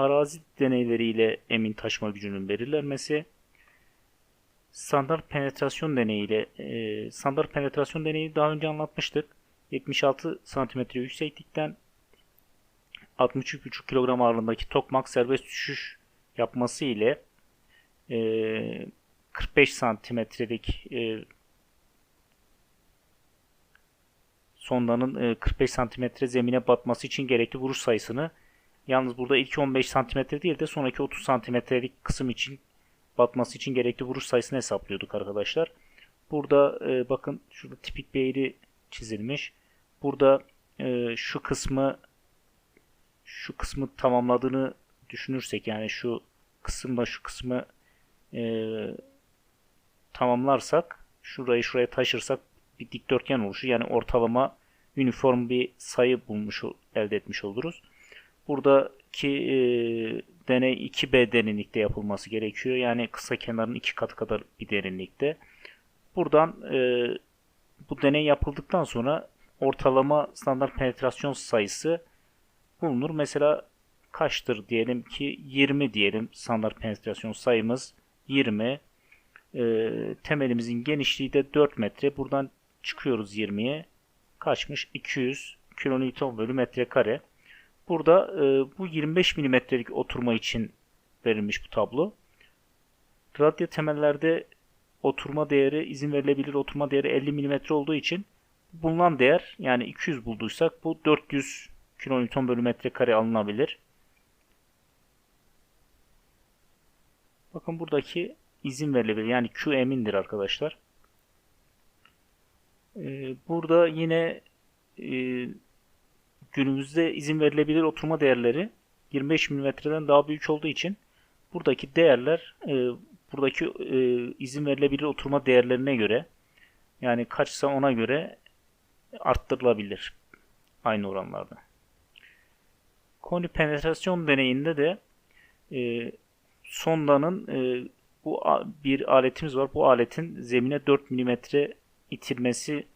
arazi deneyleriyle emin taşıma gücünün belirlenmesi, standart penetrasyon deneyiyle e, standart penetrasyon deneyi daha önce anlatmıştık. 76 cm yükseklikten 63,5 kilogram ağırlığındaki tokmak serbest düşüş yapması ile e, 45 santimetrelik e, sondanın e, 45 santimetre zemine batması için gerekli vuruş sayısını yalnız burada ilk 15 santimetre değil de sonraki 30 santimetrelik kısım için batması için gerekli vuruş sayısını hesaplıyorduk arkadaşlar. Burada e, bakın şurada tipik bir eğri çizilmiş. Burada e, şu kısmı şu kısmı tamamladığını düşünürsek yani şu kısımla şu kısmı e, tamamlarsak şurayı şuraya taşırsak bir dikdörtgen oluşur. Yani ortalama uniform bir sayı bulmuş elde etmiş oluruz. Buradaki e, deney 2B derinlikte yapılması gerekiyor. Yani kısa kenarın iki katı kadar bir derinlikte. Buradan e, bu deney yapıldıktan sonra ortalama standart penetrasyon sayısı bulunur. Mesela kaçtır diyelim ki 20 diyelim standart penetrasyon sayımız 20. E, temelimizin genişliği de 4 metre. Buradan çıkıyoruz 20'ye. Kaçmış? 200 kilonewton bölü metrekare. Burada e, bu 25 milimetrelik oturma için verilmiş bu tablo. Radya temellerde oturma değeri, izin verilebilir oturma değeri 50 milimetre olduğu için bulunan değer yani 200 bulduysak bu 400 kilonewton bölü metrekare alınabilir. Bakın buradaki izin verilebilir. Yani Q emindir arkadaşlar. Ee, burada yine e, günümüzde izin verilebilir oturma değerleri 25 mm'den daha büyük olduğu için buradaki değerler e, buradaki e, izin verilebilir oturma değerlerine göre yani kaçsa ona göre arttırılabilir aynı oranlarda. Koni penetrasyon deneyinde de e, sondanın e, bu bir aletimiz var. Bu aletin zemine 4 mm itilmesi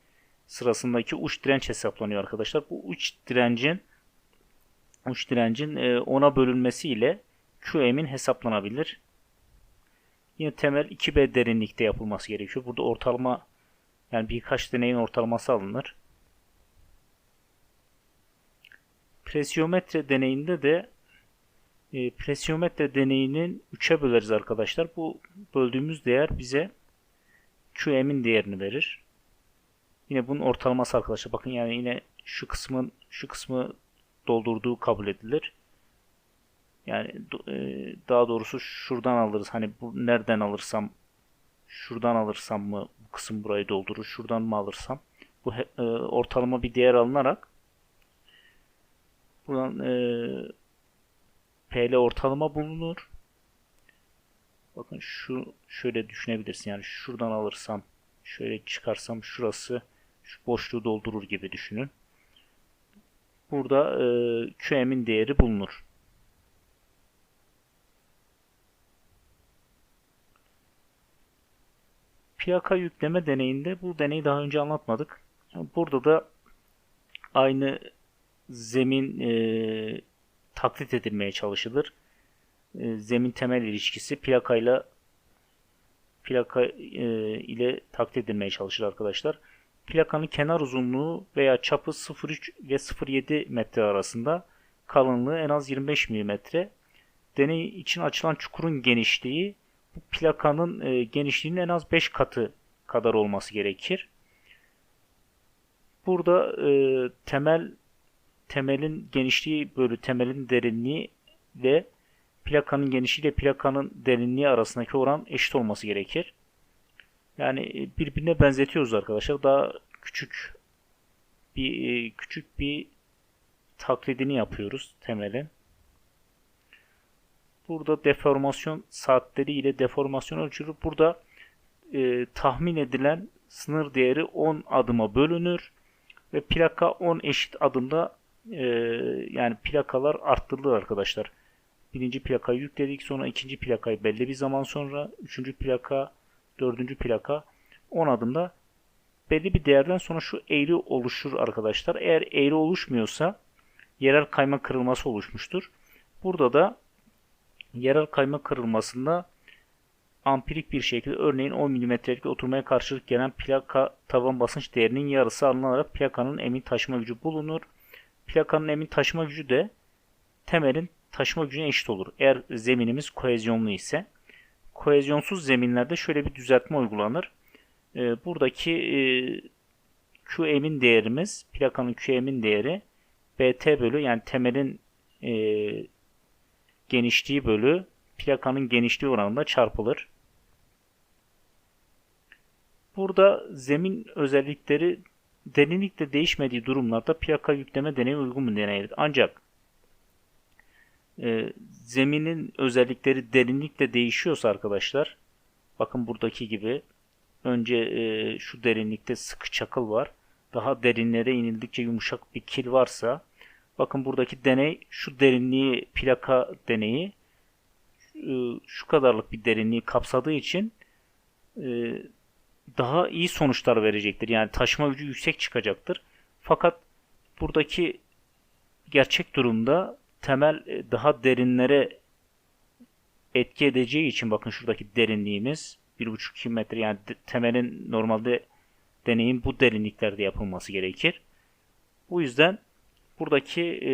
sırasındaki uç direnç hesaplanıyor arkadaşlar. Bu uç direncin uç direncin 10'a e, bölünmesi ile QM'in hesaplanabilir. Yine temel 2B derinlikte yapılması gerekiyor. Burada ortalama yani birkaç deneyin ortalaması alınır. Presyometre deneyinde de e, presyometre deneyinin 3'e böleriz arkadaşlar. Bu böldüğümüz değer bize QM'in değerini verir. Yine bunun ortalaması arkadaşlar. Bakın yani yine şu kısmın şu kısmı doldurduğu kabul edilir. Yani e, daha doğrusu şuradan alırız. Hani bu nereden alırsam şuradan alırsam mı bu kısım burayı doldurur. Şuradan mı alırsam bu e, ortalama bir değer alınarak buradan e, PL ortalama bulunur. Bakın şu şöyle düşünebilirsin. Yani şuradan alırsam şöyle çıkarsam şurası şu boşluğu doldurur gibi düşünün. Burada e, QM'in değeri bulunur. Plaka yükleme deneyinde bu deneyi daha önce anlatmadık. Burada da aynı zemin e, taklit edilmeye çalışılır. E, zemin temel ilişkisi plakayla plaka e, ile taklit edilmeye çalışır arkadaşlar. Plakanın kenar uzunluğu veya çapı 0.3 ve 0.7 metre arasında. Kalınlığı en az 25 mm. Deney için açılan çukurun genişliği bu plakanın e, genişliğinin en az 5 katı kadar olması gerekir. Burada e, temel temelin genişliği bölü temelin derinliği ve plakanın genişliği ile plakanın derinliği arasındaki oran eşit olması gerekir. Yani e, birbirine benzetiyoruz arkadaşlar. Daha küçük bir e, küçük bir taklidini yapıyoruz temelin. Burada deformasyon saatleri ile deformasyon ölçülür. Burada e, tahmin edilen sınır değeri 10 adıma bölünür ve plaka 10 eşit adımda e, yani plakalar arttırılır arkadaşlar. Birinci plakayı yükledik sonra ikinci plakayı belli bir zaman sonra üçüncü plaka dördüncü plaka 10 adımda belli bir değerden sonra şu eğri oluşur arkadaşlar. Eğer eğri oluşmuyorsa yerel kayma kırılması oluşmuştur. Burada da Yerel kayma kırılmasında ampirik bir şekilde örneğin 10 mm'lik oturmaya karşılık gelen plaka tavan basınç değerinin yarısı alınarak plakanın emin taşıma gücü bulunur. Plakanın emin taşıma gücü de temelin taşıma gücüne eşit olur. Eğer zeminimiz kohezyonlu ise. Kohezyonsuz zeminlerde şöyle bir düzeltme uygulanır. Ee, buradaki e, QM'in değerimiz, plakanın QM'in değeri BT bölü yani temelin e, genişliği bölü plakanın genişliği oranında çarpılır. Burada zemin özellikleri derinlikle değişmediği durumlarda plaka yükleme deneyi uygun bir deneydir. Ancak e, zeminin özellikleri derinlikle değişiyorsa arkadaşlar bakın buradaki gibi önce e, şu derinlikte sıkı çakıl var. Daha derinlere inildikçe yumuşak bir kil varsa bakın buradaki deney şu derinliği plaka deneyi e, şu kadarlık bir derinliği kapsadığı için e, daha iyi sonuçlar verecektir. Yani taşıma gücü yüksek çıkacaktır. Fakat buradaki gerçek durumda temel e, daha derinlere etki edeceği için bakın şuradaki derinliğimiz 1,5-2 metre yani temelin normalde deneyin bu derinliklerde yapılması gerekir. Bu yüzden buradaki e,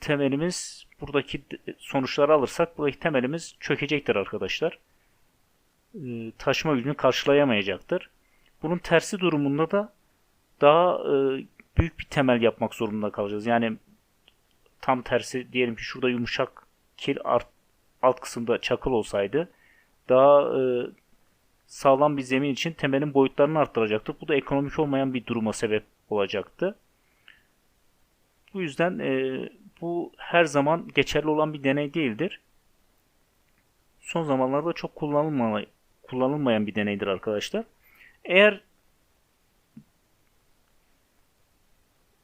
temelimiz buradaki sonuçları alırsak buradaki temelimiz çökecektir arkadaşlar. E, taşıma gücünü karşılayamayacaktır. Bunun tersi durumunda da daha e, büyük bir temel yapmak zorunda kalacağız. Yani tam tersi diyelim ki şurada yumuşak kil art, alt kısımda çakıl olsaydı daha e, sağlam bir zemin için temelin boyutlarını arttıracaktı. Bu da ekonomik olmayan bir duruma sebep olacaktı. Bu yüzden e, bu her zaman geçerli olan bir deney değildir. Son zamanlarda çok kullanılmayan bir deneydir arkadaşlar. Eğer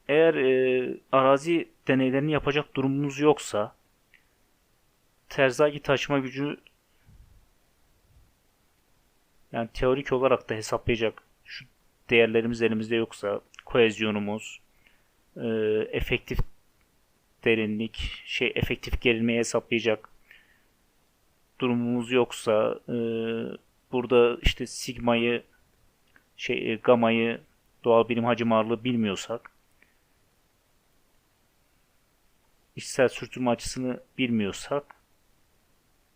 eğer e, arazi deneylerini yapacak durumumuz yoksa terzagi taşıma gücü yani teorik olarak da hesaplayacak şu değerlerimiz elimizde yoksa kohezyonumuz, e, efektif derinlik, şey efektif gerilmeyi hesaplayacak durumumuz yoksa e, burada işte sigmayı şey e, gamayı doğal birim hacim ağırlığı bilmiyorsak içsel sürtünme açısını bilmiyorsak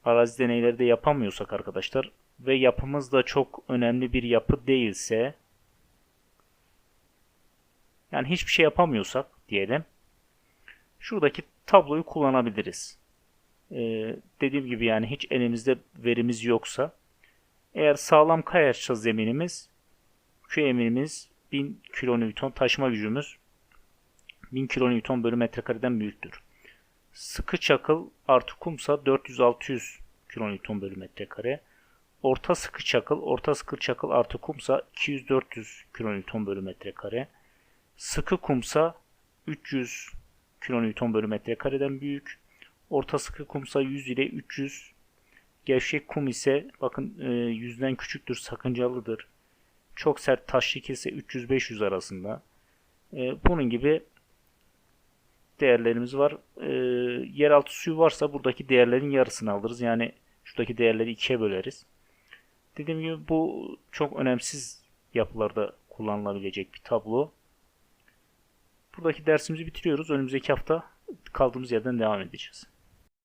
arazi deneyleri de yapamıyorsak arkadaşlar ve yapımız da çok önemli bir yapı değilse yani hiçbir şey yapamıyorsak diyelim şuradaki tabloyu kullanabiliriz. Ee, dediğim gibi yani hiç elimizde verimiz yoksa eğer sağlam kayaçsa zeminimiz Q eminimiz 1000 kilonewton taşıma gücümüz 1000 kilonewton bölü metrekareden büyüktür. Sıkı çakıl artı kumsa 400-600 kilonewton bölü metrekare. Orta sıkı çakıl, orta sıkı çakıl artı kumsa 200-400 kilonewton bölü metrekare. Sıkı kumsa 300 kilonewton bölü metrekareden büyük. Orta sıkı kumsa 100 ile 300. Gevşek kum ise bakın e, yüzden küçüktür, sakıncalıdır. Çok sert taşlık ise 300-500 arasında. E, bunun gibi değerlerimiz var. E, yeraltı suyu varsa buradaki değerlerin yarısını alırız. Yani şuradaki değerleri ikiye böleriz. Dediğim gibi bu çok önemsiz yapılarda kullanılabilecek bir tablo. Buradaki dersimizi bitiriyoruz. Önümüzdeki hafta kaldığımız yerden devam edeceğiz.